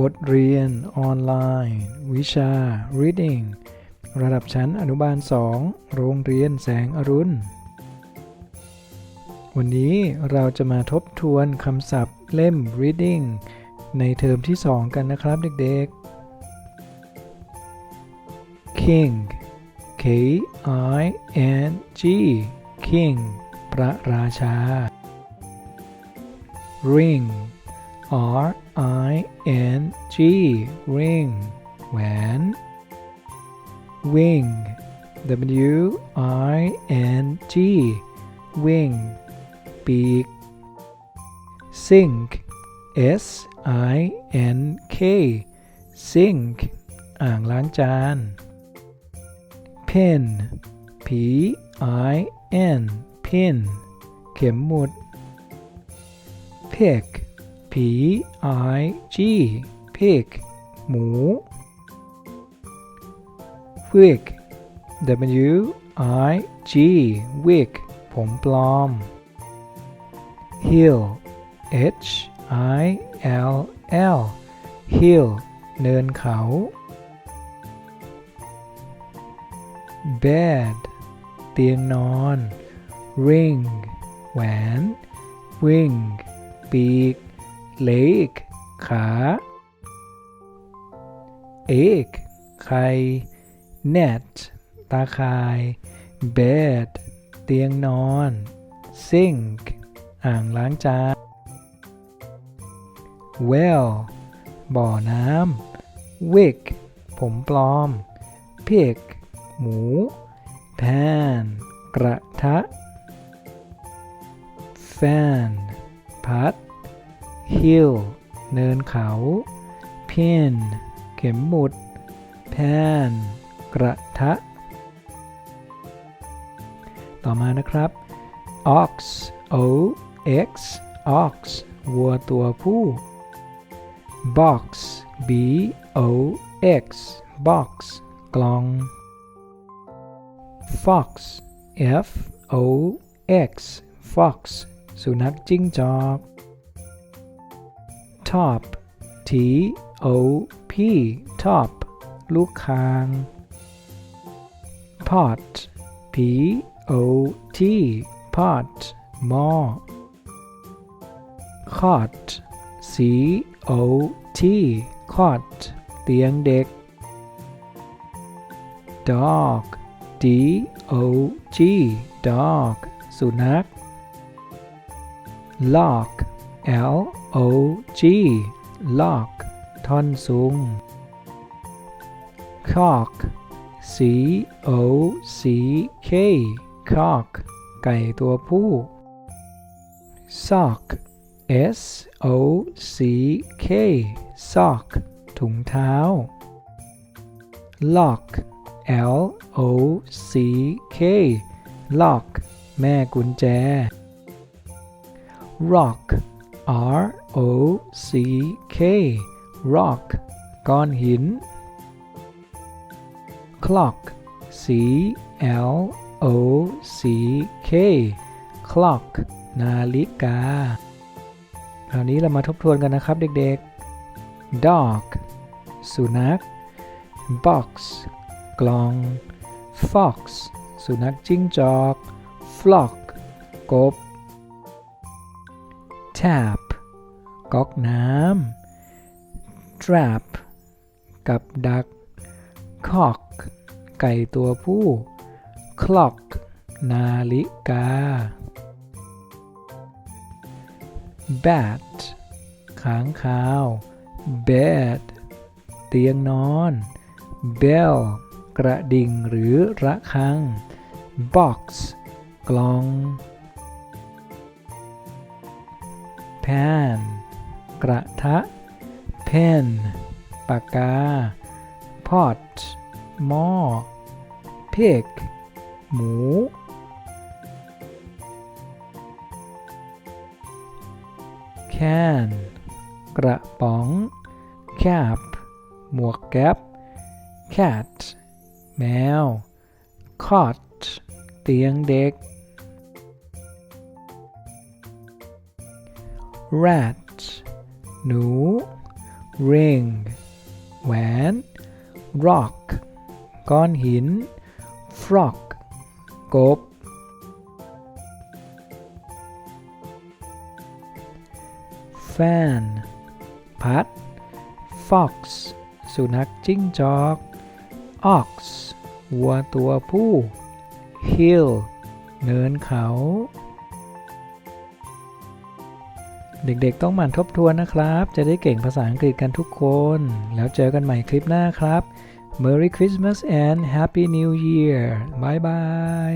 บทเรียนออนไลน์ วิชา reading ระดับชั้นอนุบาล 2 โรงเรียนแสงอรุณ วันนี้เราจะมาทบทวนคำศัพท์เล่ม reading ในเทอมที่ 2 กันนะครับเด็กๆ king k i n g king พระราชา ring R I N G ring แหวน wing W I N G wing ปีก sink S I N K sink อ่างล้างจาน pen P I N pin เข็มหมุด pick P I G pig หมู wig W I G wig ผมปลอม hill H I L L hill เนินเขา bed เตียงนอน ring แหวน wing ปีก leg ขา egg ไข่ net ตาข่าย bed เตียงนอน sink อ่างล้างจาน well บ่อน้ำ wig ผมปลอม pig หมู pan กระทะ fan พัด hill เนินเขา pin เข็มหมุด pan กระทะ ต่อมานะครับ ox o x ox วัวตัวผู้ box b o x box กล่อง fox f o x fox สุนัขจิ้งจอก top t o p top ลูกคาง pot p o t pot หม้อ cot c o t cot เตียงเด็ก dog d o g dog สุนัข lock l o g lock ท่อนสูง cock c o c k cock ไก่ตัวผู้ sock s o c k sock ถุงเท้า lock l o c k lock แม่กุญแจ rock r o c k rock ก้อนหิน clock c l o c k clock นาฬิกาคราวนี้เรามาทบทวนกันนะครับเด็กๆ dog สุนัข box กล่อง fox สุนัขจิ้งจอก flock กบ tap ก๊อกน้ำ trap กับดัก cock ไก่ตัวผู้ clock นาฬิกา bat ค้างคาว bed เตียงนอน bell กระดิ่งหรือระฆัง box กล่อง pan กระทะ pen ปากกา pot หม้อ pig หมู can กระป๋อง cap หมวกแก๊ป cat แมว cot เตียงเด็ก rat หนู ring แหวน rock ก้อนหิน frog กบ fan พัด fox สุนัขจิ้งจอก ox วัวตัวผู้ hill เนินเขา เด็กๆ ต้องหมั่นทบทวนนะครับ จะได้เก่งภาษาอังกฤษกันทุกคน แล้วเจอกันใหม่คลิปหน้าครับ Merry Christmas and Happy New Year บายบาย